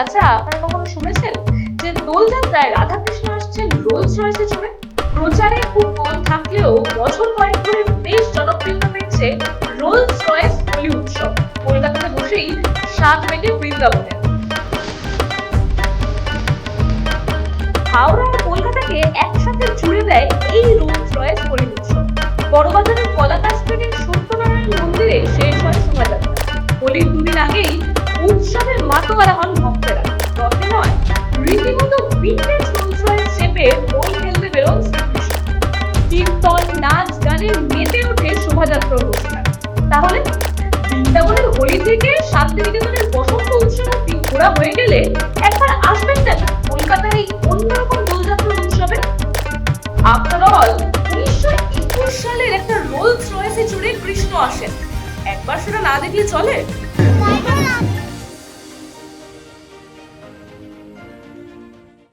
আচ্ছা আপনারা কখনো শুনেছেন যে দোলযাত্রায় রাধাকৃষ্ণ আসছেন রোলস রয়েসে চড়ে প্রচারে খুব কম থাকলেও বছর কয়েক ধরে বেশ জনপ্রিয়তা পেয়েছে রোলস রয়েস উৎসব। কলকাতাতে বসেই সাত মেটে বৃন্দাবনে। হাওড়া আর কলকাতাকে একসাথে জুড়ে দেয় এই রোলস রয়েস হোলি উৎসব। বড়বাজারের কলাগাছ থেকে সত্যনারায়ণ মন্দিরে শেষ হয় শোভাযাত্রা। হোলির দুদিন আগেই উৎসবের মাতোয়ারা হন নয় রীতিমতো ভিন্টেজ রোলস চেপে দোল খেলতে বেরোন কীর্তন নাচ গানে মেতে ওঠে শোভাযাত্রা অনুষ্ঠান। তাহলে বৃন্দাবনের হোলি থেকে শান্তিনিকেতনের বসন্ত উৎসব অব্দি ঘোরা হয়ে গেলে একবার আসবেন না কলকাতার এই অন্যরকম দোলযাত্রা উৎসবে? আফটার উনিশশো একুশ সালের একটা রোলস রয়েসে চড়ে কৃষ্ণ আসেন। একবার সেটা না দেখলে চলে?